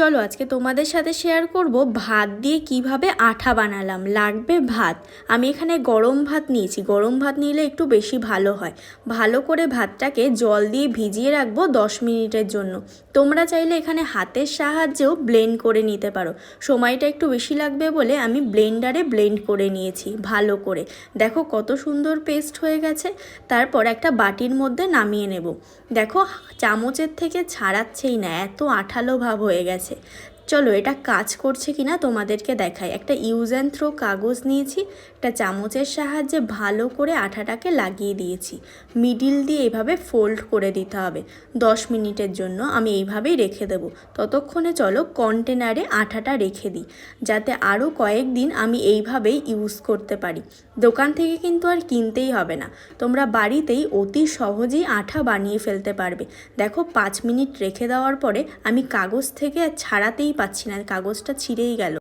চলো আজকে তোমাদের সাথে শেয়ার করব ভাত দিয়ে কীভাবে আঠা বানালাম। লাগবে ভাত। আমি এখানে গরম ভাত নিয়েছি। গরম ভাত নিলে একটু বেশি ভালো হয়। ভালো করে ভাতটাকে জল দিয়ে ভিজিয়ে রাখব দশ মিনিটের জন্য। তোমরা চাইলে এখানে হাতের সাহায্যেও ব্লেন্ড করে নিতে পারো। সময়টা একটু বেশি লাগবে বলে আমি ব্লেন্ডারে ব্লেন্ড করে নিয়েছি ভালো করে। দেখো কত সুন্দর পেস্ট হয়ে গেছে। তারপর একটা বাটির মধ্যে নামিয়ে নেব। দেখো, চামচের থেকে ছাড়াচ্ছেই না, এত আঠালো ভাব হয়ে গেছে। 对。চলো এটা কাজ করছে কিনা তোমাদেরকে দেখাই। একটা ইউজ অ্যান্ড থ্রো কাগজ নিয়েছি, একটা চামচের সাহায্যে ভালো করে আঠাটাকে লাগিয়ে দিয়েছি। মিডিল দিয়ে এইভাবে ফোল্ড করে দিতে হবে। দশ মিনিটের জন্য আমি এইভাবেই রেখে দেবো। ততক্ষণে চলো কন্টেনারে আঠাটা রেখে দিই, যাতে আরও কয়েকদিন আমি এইভাবেই ইউজ করতে পারি। দোকান থেকে কিন্তু আর কিনতেই হবে না। তোমরা বাড়িতেই অতি সহজেই আঠা বানিয়ে ফেলতে পারবে। দেখো, পাঁচ মিনিট রেখে দেওয়ার পরে আমি কাগজ থেকে ছাড়াতেই পাচ্ছি না কাগজটা ছিঁড়েই গেল।